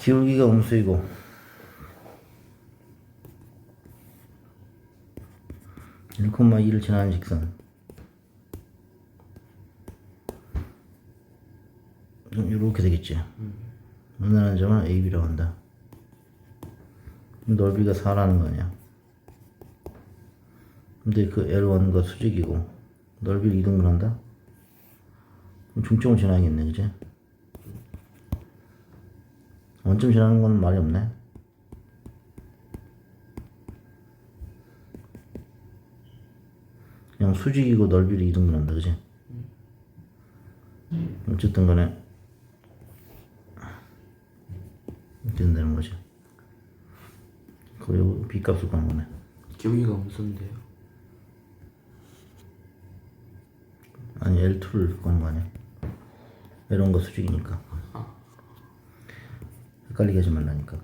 기울기가 음수이고. 일 콤마 2를 지나는 직선. 이렇게 되겠지. 만나는 점을 AB라고 한다. 넓이가 4라는 거 아니야? 근데 그 L1과 수직이고 넓이를 이동을 한다? 그럼 중점을 지나야겠네 그지? 원점 지나는 건 말이 없네. 그냥 수직이고 넓이를 이동을 한다 그지? 어쨌든 간에 된다는 거지. 그리고 B값을 구한 거네. 기울기가 음수인데요. 아니 L2를 구한 거 아니야? L1과 수직이니까 헷갈리게 하지 말라니까.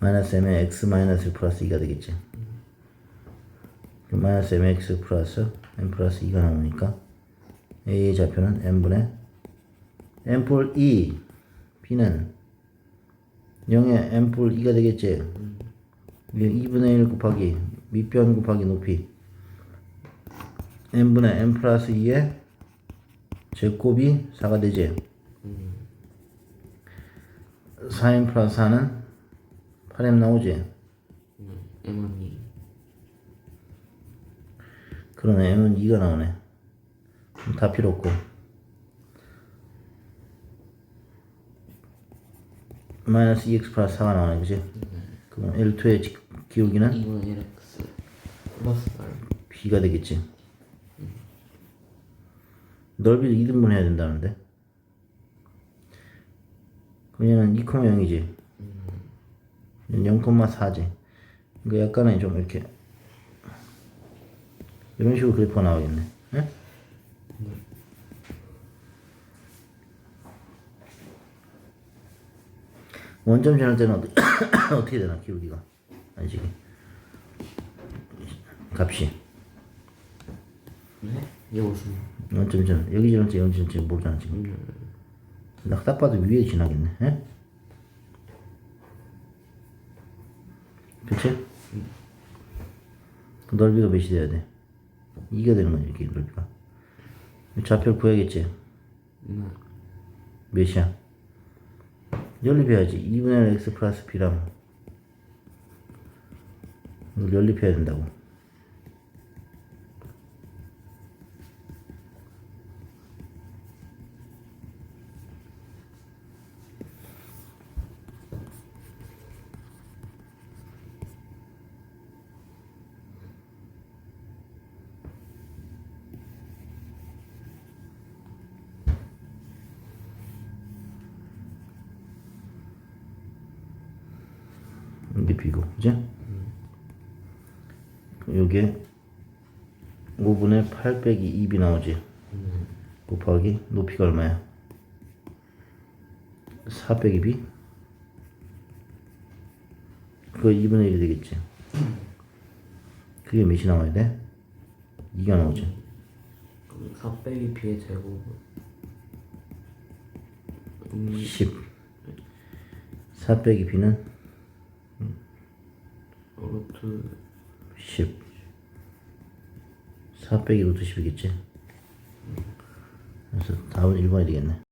마이너스 m에 x 마이너스 1 플러스 2가 되겠지. 마이너스 mx 플러스 m 플러스 2가 나오니까 a의 좌표는 n분의 n폴 2 b는 0에 n폴 2가 되겠지. 이게 2분의 1 곱하기 밑변 곱하기 높이 n분의 n 플러스 2의 제곱이 4가 되지 4n 플러스 4는 8m 나오지 네. M2. 그러네 m은 2가 나오네 다 필요 없고 마이너스 2x 플러스 4가 나오네 그지 그럼 L2의 지- 기울기는 2분의 1x 플러스 8. b가 되겠지 넓이를 2등분 해야 된다는데 그럼 얘는 2,0이지. 0,4지. 이거 약간은 좀 이렇게 이런 식으로 그래프가 나오겠네. 예? 원점 지날 때는 어떻게, 어떻게 되나 기울기가? 안식이 값이. 네? 이게 무슨? 원점 지날 여기 지날지 여기 지날지 모르잖아 지금 봐도 위에 지나겠네 예? 그치? 그 넓이가 몇이 돼야 돼? 2가 되는 거지 이렇게 넓이가 좌표를 구해야겠지 네. 몇이야? 연립해야지 2분의 1 x 플러스 b랑 이걸 연립해야 된다고 이게 b고 그지? 요게 5분의 8 빼기 2b 나오지 곱하기 높이가 얼마야? 4 빼기 b 그거 2분의 1이 되겠지 그게 몇이 나와야 돼? 2가 나오지 4 빼기 b의 제곱. 음, 10 4 빼기 b는 루트 10 4 빼기 루트 10이겠지? 그래서 답은 1번이 되겠네